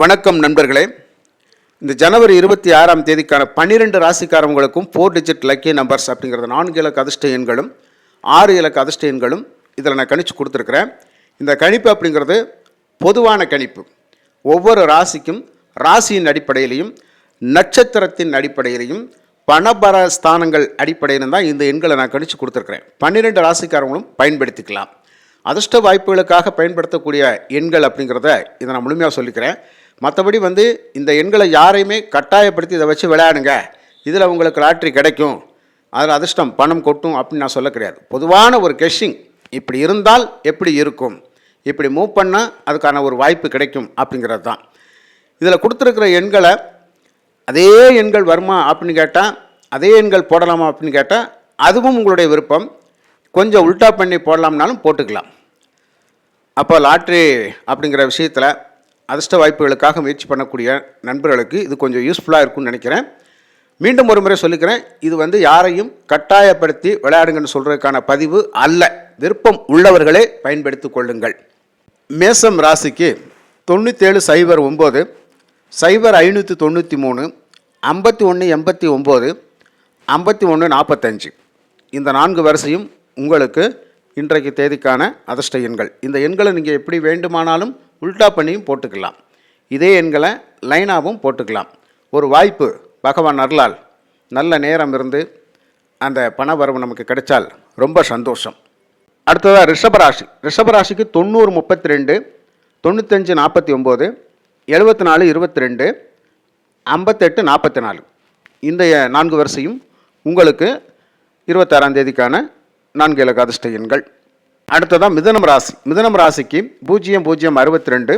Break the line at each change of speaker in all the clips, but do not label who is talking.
வணக்கம் நண்பர்களே. இந்த ஜனவரி இருபத்தி ஆறாம் தேதிக்கான பன்னிரெண்டு ராசிக்காரவங்களுக்கும் ஃபோர் டிஜிட் லக்கி நம்பர்ஸ் அப்படிங்கிறது நான்கு இலக்க அதிர்ஷ்ட எண்களும் ஆறு இலக்க அதிர்ஷ்ட எண்களும் இதில் நான் கணிச்சு கொடுத்துருக்குறேன். இந்த கணிப்பு அப்படிங்கிறது பொதுவான கணிப்பு. ஒவ்வொரு ராசிக்கும் ராசியின் அடிப்படையிலையும் நட்சத்திரத்தின் அடிப்படையிலையும் பணபர ஸ்தானங்கள் அடிப்படையிலும் தான் இந்த எண்களை நான் கணிச்சு கொடுத்துருக்குறேன். பன்னிரெண்டு ராசிக்காரங்களும் பயன்படுத்திக்கலாம். அதிர்ஷ்ட வாய்ப்புகளுக்காக பயன்படுத்தக்கூடிய எண்கள் அப்படிங்கிறத இதை நான் முழுமையாக சொல்லிக்கிறேன். மற்றபடி வந்து இந்த எண்களை யாரையுமே கட்டாயப்படுத்தி இதை வச்சு விளையாடுங்க. இதில் உங்களுக்கு லாட்ரி கிடைக்கும். அதில் அதிர்ஷ்டம் பணம் கொட்டும் அப்படின்னு நான் சொல்ல கிடையாது. பொதுவான ஒரு கெஷிங் இப்படி இருந்தால் எப்படி இருக்கும்? இப்படி மூவ் பண்ணால் அதுக்கான ஒரு வாய்ப்பு கிடைக்கும் அப்படிங்கிறது தான். இதில் கொடுத்துருக்கிற எண்களை அதே எண்கள் வருமா அப்படின்னு கேட்டால் அதே எண்கள் போடலாமா அப்படின்னு கேட்டால் அதுவும் உங்களுடைய விருப்பம். கொஞ்சம் உல்டா பண்ணி போடலாம்னாலும் போட்டுக்கலாம். அப்போ லாட்ரி அப்படிங்கிற விஷயத்தில் அதிர்ஷ்ட வாய்ப்புகளுக்காக முயற்சி பண்ணக்கூடிய நண்பர்களுக்கு இது கொஞ்சம் யூஸ்ஃபுல்லாக இருக்கும்னு நினைக்கிறேன். மீண்டும் ஒரு முறை சொல்லிக்கிறேன் இது வந்து யாரையும் கட்டாயப்படுத்தி விளையாடுங்கன்னு சொல்கிறதுக்கான பதிவு அல்ல. விருப்பம் உள்ளவர்களே பயன்படுத்தி கொள்ளுங்கள். மேசம் ராசிக்கு தொண்ணூற்றேழு சைபர் ஒம்பது சைபர் ஐநூற்றி தொண்ணூற்றி மூணு ஐம்பத்தி ஒன்று எண்பத்தி ஒம்பது ஐம்பத்தி ஒன்று நாற்பத்தஞ்சு இந்த நான்கு வரிசையும் உங்களுக்கு இன்றைக்கு தேதிக்கான அதிர்ஷ்ட எண்கள். இந்த எண்களை நீங்கள் எப்படி வேண்டுமானாலும் உல்டா பண்ணியும் போட்டுக்கலாம். இதே எண்களை லைனாகவும் போட்டுக்கலாம். ஒரு வாய்ப்பு பகவான் அருளால். நல்ல நேரம் இருந்து அந்த பண வரவு நமக்கு கிடைச்சால் ரொம்ப சந்தோஷம். அடுத்ததாக ரிஷபராசி. ரிஷபராசிக்கு தொண்ணூறு முப்பத்தி ரெண்டு தொண்ணூத்தஞ்சு நாற்பத்தி ஒம்பது எழுபத்தி நாலு இருபத்தி ரெண்டு ஐம்பத்தெட்டு நாற்பத்தி நாலு இந்த நான்கு வரிசையும் உங்களுக்கு இருபத்தாறாம் தேதிக்கான நான்கு இலக்க அதிர்ஷ்ட எண்கள். அடுத்ததாக மிதனம் ராசி. மிதனம் ராசிக்கு பூஜ்ஜியம் பூஜ்ஜியம் அறுபத்தி ரெண்டு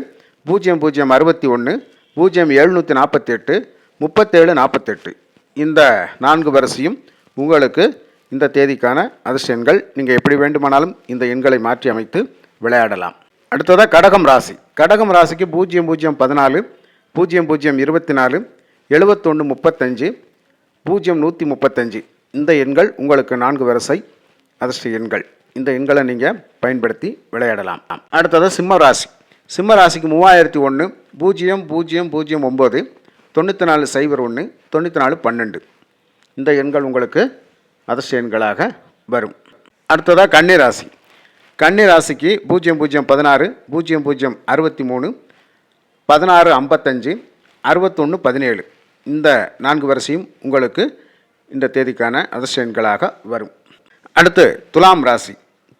பூஜ்ஜியம் பூஜ்ஜியம் அறுபத்தி ஒன்று பூஜ்ஜியம் எழுநூற்றி நாற்பத்தி எட்டு முப்பத்தேழு நாற்பத்தெட்டு இந்த நான்கு வரிசையும் உங்களுக்கு இந்த தேதிக்கான அதிர்ஷ்ட எண்கள் நீங்கள் எப்படி வேண்டுமானாலும் இந்த எண்களை மாற்றி அமைத்து விளையாடலாம். அடுத்ததாக கடகம் ராசி. கடகம் ராசிக்கு பூஜ்ஜியம் பூஜ்ஜியம் பதினாலு பூஜ்ஜியம் பூஜ்ஜியம் இருபத்தி நாலு எழுபத்தொன்று முப்பத்தஞ்சு பூஜ்ஜியம் நூற்றி முப்பத்தஞ்சு. இந்த எண்கள் உங்களுக்கு நான்கு வரிசை அதிர்ஷ்ட எண்கள். இந்த எண்களை நீங்கள் பயன்படுத்தி விளையாடலாம். அடுத்தது சிம்ம ராசி. சிம்ம ராசிக்கு மூவாயிரத்தி ஒன்று பூஜ்ஜியம் பூஜ்ஜியம் பூஜ்ஜியம் ஒம்பது தொண்ணூற்றி நாலு சைபர் ஒன்று தொண்ணூற்றி நாலு பன்னெண்டு. இந்த எண்கள் உங்களுக்கு அதிர்ஷ்ட எண்களாக வரும். அடுத்ததாக கன்னிராசி ராசி. ராசிக்கு பூஜ்ஜியம் பூஜ்ஜியம் பதினாறு பூஜ்ஜியம் பூஜ்ஜியம் அறுபத்தி மூணு பதினாறு ஐம்பத்தஞ்சு அறுபத்தொன்று பதினேழு. இந்த நான்கு வரிசையும் உங்களுக்கு இந்த தேதிக்கான அதிர்ஷ்ட எண்களாக வரும். அடுத்து துலாம் ராசி.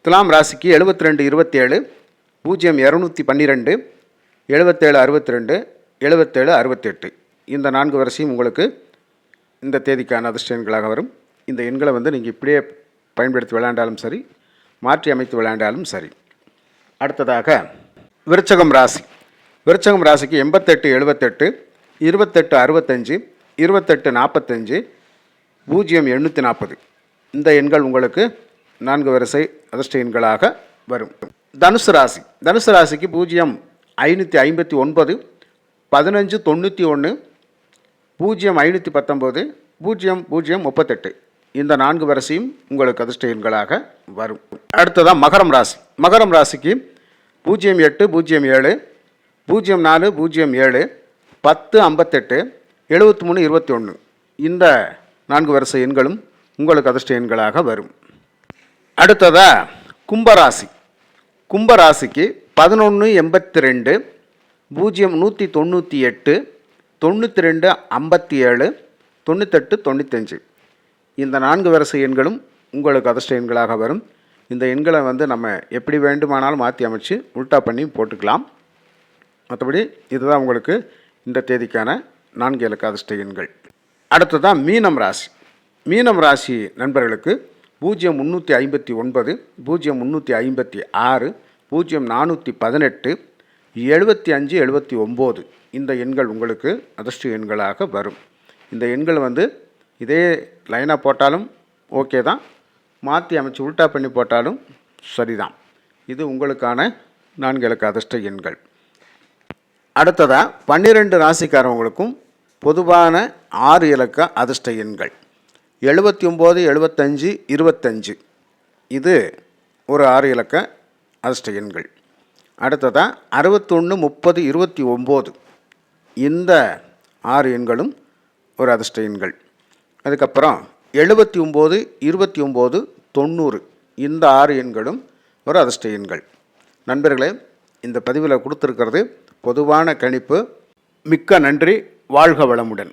துலாம் ராசிக்கு எழுபத்தி ரெண்டு இருபத்தேழு பூஜ்ஜியம் இரநூத்தி பன்னிரெண்டு எழுபத்தேழு அறுபத்தி ரெண்டு எழுபத்தேழு அறுபத்தெட்டு. இந்த நான்கு வரிசையும் உங்களுக்கு இந்த தேதிக்கான அதிர்ஷ்ட எண்களாக வரும். இந்த எண்களை வந்து நீங்கள் இப்படியே பயன்படுத்தி விளையாண்டாலும் சரி மாற்றி அமைத்து விளையாண்டாலும் சரி. அடுத்ததாக விருச்சகம் ராசி. விருச்சகம் ராசிக்கு எண்பத்தெட்டு எழுபத்தெட்டு இருபத்தெட்டு அறுபத்தஞ்சு இருபத்தெட்டு நாற்பத்தஞ்சு பூஜ்ஜியம் எண்ணூற்றி நாற்பது இந்த எண்கள் உங்களுக்கு நான்கு வரிசை அதிர்ஷ்ட எண்களாக வரும். தனுசு ராசி. தனுசு ராசிக்கு பூஜ்ஜியம் ஐநூற்றி ஐம்பத்தி ஒன்பது பதினஞ்சு தொண்ணூற்றி ஒன்று பூஜ்ஜியம் ஐநூற்றி பத்தொம்போது பூஜ்ஜியம் பூஜ்ஜியம் முப்பத்தெட்டு. இந்த நான்கு வரிசையும் உங்களுக்கு அதிர்ஷ்ட எண்களாக வரும். அடுத்ததாக மகரம் ராசி. மகரம் ராசிக்கு பூஜ்ஜியம் எட்டு பூஜ்ஜியம் ஏழு பூஜ்ஜியம் நாலு பூஜ்ஜியம் ஏழு பத்து ஐம்பத்தெட்டு எழுபத்தி மூணு இருபத்தி ஒன்று இந்த நான்கு வரிசை எண்களும் உங்களுக்கு அதிர்ஷ்ட எண்களாக வரும். அடுத்ததாக கும்பராசி. கும்பராசிக்கு பதினொன்று எண்பத்தி ரெண்டு பூஜ்ஜியம் நூற்றி தொண்ணூற்றி எட்டு தொண்ணூற்றி ரெண்டு ஐம்பத்தி ஏழு தொண்ணூத்தெட்டு தொண்ணூத்தஞ்சு. இந்த நான்கு வரிசை எண்களும் உங்களுக்கு அதிர்ஷ்ட எண்களாக வரும். இந்த எண்களை வந்து நம்ம எப்படி வேண்டுமானாலும் மாற்றி அமைச்சு உல்டா பண்ணி போட்டுக்கலாம். மற்றபடி இதுதான் உங்களுக்கு இந்த தேதிக்கான நான்கு இலக்க அதிர்ஷ்ட எண்கள் அடுத்ததான் மீனம் ராசி. மீனம் ராசி நண்பர்களுக்கு பூஜ்ஜியம் முந்நூற்றி ஐம்பத்தி ஒன்பது பூஜ்ஜியம் முந்நூற்றி ஐம்பத்தி ஆறு பூஜ்ஜியம் நானூற்றி பதினெட்டு எழுபத்தி அஞ்சு எழுபத்தி ஒம்பது. இந்த எண்கள் உங்களுக்கு அதிர்ஷ்ட எண்களாக வரும். இந்த எண்கள் வந்து இதே லைனாக போட்டாலும் ஓகே தான். மாற்றி அமைச்சு உல்ட்டா பண்ணி போட்டாலும் சரிதான். இது உங்களுக்கான நான்கு இலக்க அதிர்ஷ்ட எண்கள். அடுத்ததாக பன்னிரெண்டு ராசிக்காரவங்களுக்கும் பொதுவான ஆறு இலக்க அதிர்ஷ்ட எண்கள். எழுபத்தி ஒம்பது எழுபத்தஞ்சு இருபத்தஞ்சு. இது ஒரு ஆறு இலக்க அதிர்ஷ்ட எண்கள் அடுத்ததாக அறுபத்தொன்று முப்பது இருபத்தி ஒம்பது இந்த ஆறு எண்களும் ஒரு அதிர்ஷ்ட எண்கள் அதுக்கப்புறம் எழுபத்தி ஒம்பது இருபத்தி ஒம்பது தொண்ணூறு. இந்த ஆறு எண்களும் ஒரு அதிர்ஷ்ட எண்கள் நண்பர்களே இந்த பதிவில் கொடுத்துருக்கிறது பொதுவான கணிப்பு. மிக்க நன்றி வாழ்க வளமுடன்.